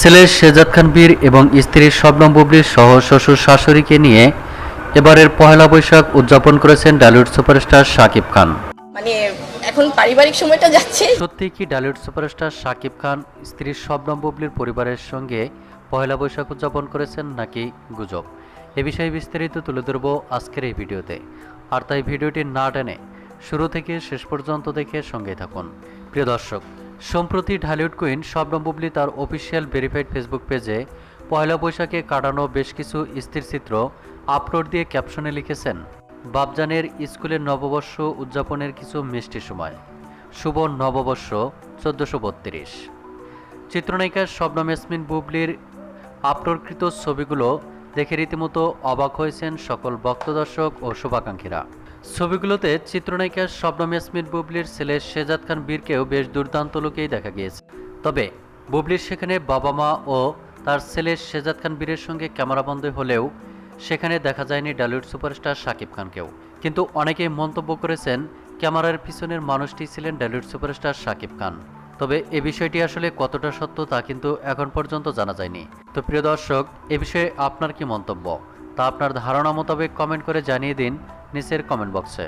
ছেলে শেজাদ খান বীর এবং স্ত্রী শবনম বুবলির সহ শ্বশুর শাশুড়িকে নিয়ে এবারের পহেলা বৈশাখ উদযাপন করেছেন ডালিউড সুপারস্টার শাকিব খান। মানে এখন পারিবারিক সময়টা যাচ্ছে। সত্যি কি ডালিউড সুপারস্টার শাকিব খান স্ত্রী শবনম বুবলির পরিবারের সঙ্গে পহেলা বৈশাখ উদযাপন করেছেন নাকি গুজব? এ বিষয়ে বিস্তারিত তুলে ধরব আজকের এই ভিডিওতে। আর তাই ভিডিওটি না টেনে শুরু থেকে শেষ পর্যন্ত দেখে সঙ্গে থাকুন। প্রিয় দর্শক সম্প্রতি ঢালিউড কুইন শবনম বুবলি তার অফিসিয়াল ভেরিফাইড ফেসবুক পেজে পয়লা বৈশাখে কাটানো বেশ কিছু স্থিরচিত্র আপলোড দিয়ে ক্যাপশনে লিখেছেন বাবজানের স্কুলের নববর্ষ উদযাপনের কিছু মিষ্টি সময়। শুভ নববর্ষ চোদ্দোশো বত্রিশ। চিত্রনায়িকা শবনম ইয়াসমিন বুবলির আপলোডকৃত ছবিগুলো দেখে রীতিমতো অবাক হয়েছেন সকল ভক্তদর্শক ও শুভাকাঙ্ক্ষীরা। ছবিগুলোতে চিত্রনায়িকা শবনম ইয়াসমিন, বুবলির ছেলে শেজাদ খান বীরকেও বেশ দুর্দান্ত লোকেই দেখা গিয়েছে। তবে বুবলির সেখানে বাবা মা ও তার ছেলে শেজাদ খান বীরের সঙ্গে ক্যামেরাবন্দি হলেও সেখানে দেখা যায়নি ডালিউড সুপারস্টার শাকিব খানকেও। কিন্তু অনেকেই মন্তব্য করেছেন, ক্যামেরার পিছনের মানুষটি ছিলেন ডালিউড সুপারস্টার শাকিব খান। তবে এ বিষয়টি আসলে কতটা সত্য তা কিন্তু এখন পর্যন্ত জানা যায়নি। তো প্রিয় দর্শক, এ বিষয়ে আপনার কি মন্তব্য? তা আপনার ধারণা মোতাবেক কমেন্ট করে জানিয়ে দিন নিচের কমেন্ট বক্সে।